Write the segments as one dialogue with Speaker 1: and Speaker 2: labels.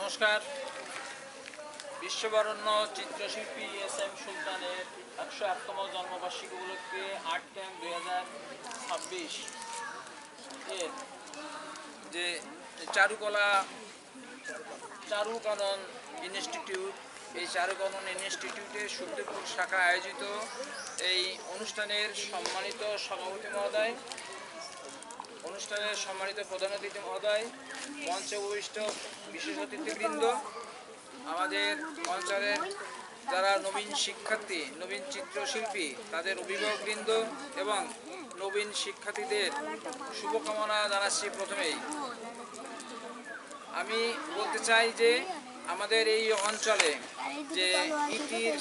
Speaker 1: নমস্কার। বিশ্ববরণ্য চিত্রশিল্পী S M সুলতানের একশো আটতম জন্মবার্ষিকী উপলক্ষে আট ক্যাম্প দুই হাজার ছাব্বিশ এর যে চারুকলা, চারুকানন ইনস্টিটিউট, এই চারুকানন ইনস্টিটিউটের সুখদেবপুর শাখা আয়োজিত এই অনুষ্ঠানের সম্মানিত সভাপতি মহোদয়। অনুষ্ঠানের সম্মানিত প্রধান অতিথি মহোদয়, মঞ্চে উপবিষ্ট বিশেষ অতিথিবৃন্দ, আমাদের অঞ্চলের যারা নবীন শিক্ষার্থী, নবীন চিত্রশিল্পী, তাদের অভিভাবকবৃন্দ এবং নবীন শিক্ষার্থীদের শুভকামনা জানাচ্ছি প্রথমেই। আমি বলতে চাই যে, আমাদের এই অঞ্চলে যে ইটির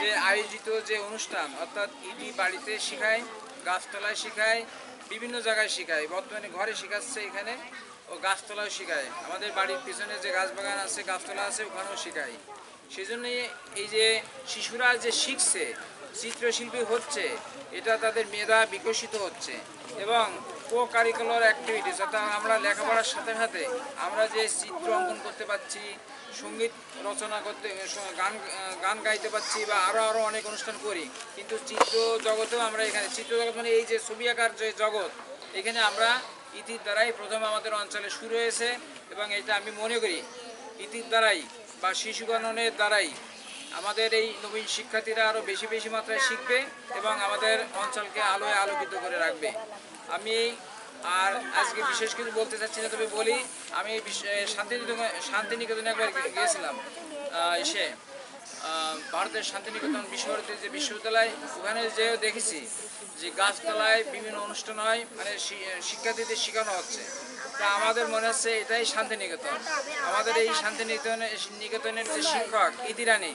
Speaker 1: যে আয়োজিত যে অনুষ্ঠান, অর্থাৎ ইটি বাড়িতে শেখায়, গাছতলায় শেখায় বিভিন্ন জায়গায় শেখায়। বর্তমানে ঘরে শেখাচ্ছে এখানে ও গাছতলাও শেখায়। আমাদের বাড়ির পিছনে যে গাছ বাগান আছে, গাছতলা আছে, ওখানেও শেখায়। সেই জন্যই এই যে শিশুরা যে শিখছে, চিত্রশিল্পী হচ্ছে, এটা তাদের মেধা বিকশিত হচ্ছে। এবং কো কারিকুলার অ্যাক্টিভিটিস অর্থাৎ আমরা লেখাপড়ার সাথে সাথে আমরা যে চিত্র অঙ্কন করতে পারছি, সংগীত রচনা করতে, গান গান গাইতে পারছি বা আরও আরও অনেক অনুষ্ঠান করি, কিন্তু চিত্র জগতেও আমরা এখানে, চিত্র জগৎ মানে এই যে ছবি আঁকার যে জগৎ, এখানে আমরা ইতির দ্বারাই প্রথম আমাদের অঞ্চলে শুরু হয়েছে এবং এটা আমি মনে করি, ইতির দ্বারাই বা শিশু গণনের দ্বারাই আমাদের এই নবীন শিক্ষার্থীরা আরও বেশি বেশি মাত্রায় শিখবে এবং আমাদের অঞ্চলকে আলোয় আলোকিত করে রাখবে। আমি আর আজকে বিশেষ কিছু বলতে চাচ্ছি না, তবে বলি, আমি শান্তিনিকেতন শান্তিনিকেতনে একবার গিয়েছিলাম এসে। ভারতের শান্তিনিকেতন বিশ্বভারতী যে বিশ্ববিদ্যালয়, ওখানে যেও দেখেছি যে গাছতলায় বিভিন্ন অনুষ্ঠান হয় মানে শিক্ষার্থীদের শেখানো হচ্ছে। তা আমাদের মনে হচ্ছে এটাই শান্তিনিকেতন। আমাদের এই শান্তিনিকেতনের নিকেতনের যে শিক্ষক ইদিরানি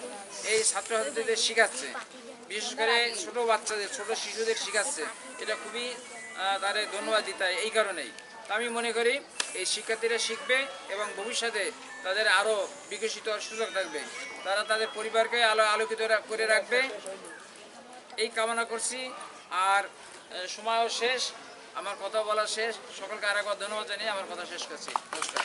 Speaker 1: এই ছাত্রছাত্রীদের শেখাচ্ছে। বিশেষ করে ছোট বাচ্চাদের, ছোট শিশুদের শেখাচ্ছে। এটা খুবই তাদের ধন্যবাদ দিতে এই কারণেই। আমি মনে করি এই শিক্ষার্থীরা শিখবে এবং ভবিষ্যতে তাদের আরও বিকশিত হওয়ার সুযোগ থাকবে। তারা তাদের পরিবারকে আলো আলোকিত করে রাখবে। এই কামনা করছি। আর সময়ও শেষ। আমার কথা বলা শেষ। সকলকে আর একবার ধন্যবাদ জানিয়ে আমার কথা শেষ করছি। নমস্কার।